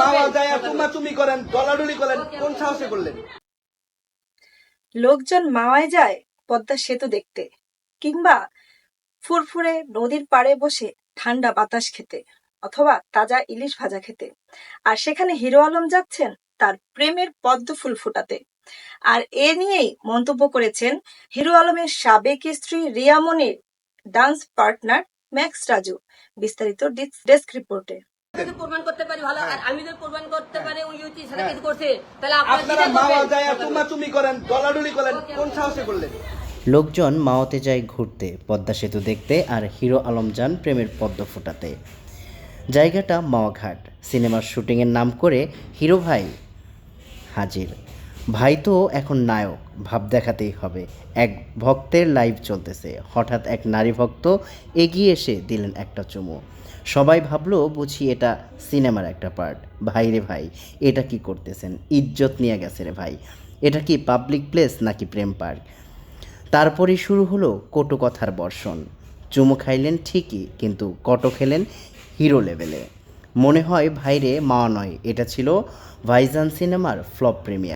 মামা যায় তুমা তুমি করেন ডলাডলি করেন কোন সাহসে করলেন? লোকজন মাওয়ায় যায় পদ্মা সেতু দেখতে কিংবা ফুরফুরে নদীর পাড়ে বসে ঠান্ডা বাতাস খেতে অথবা তাজা ইলিশ ভাজা খেতে। আর সেখানে হিরো আলম যাচ্ছেন তার প্রেমের পদ্ম ফুল ফুটাতে। আর এ নিয়েই মন্তব্য করেছেন হিরো আলমের সাবেক স্ত্রী রিয়া মনির ডান্স পার্টনার ম্যাক্স রাজু বিস্তারিত ডেস্ক রিপোর্টে। যদি প্রমাণ করতে পারি ভালো আর আমি যদি প্রমাণ করতে পারি ওই ইউটি সারা। কিছু করছে তাহলে আপনারা আপনারা কি মামা করবেন? যায় তুমা তুমি করেন ডলাডলি করেন কোন সাহসে করলেন? লোকজন মাওয়াতে যায় ঘুরতে পদ্মা সেতু দেখতে আর হিরো আলম যান প্রেমের পদ্ম ফোটাতে। জায়গাটা মাওয়াঘাট। সিনেমার শুটিংয়ের নাম করে হিরো ভাই হাজির। ভাই তো এখন নায়ক, ভাব দেখাতেই হবে। এক ভক্তের লাইভ চলতেছে। হঠাৎ এক নারী ভক্ত এগিয়ে এসে দিলেন একটা চুমু। সবাই ভাবলো, বুঝি এটা সিনেমার একটা পার্ট ভাই রে ভাই, এটা কি করতেছেন? ইজ্জত নিয়ে গেছে রে ভাই। এটা কি পাবলিক প্লেস নাকি প্রেম পার্ক তারপরেই শুরু হলো কটু কথার বর্ষণ। চুমু খাইলেন ঠিকই, কিন্তু কটো খেলেন হিরো লেভেলে মনে হয় ভাইরে মা নয়, এটা ছিল ভাইজান সিনেমার ফ্লপ প্রিমিয়ার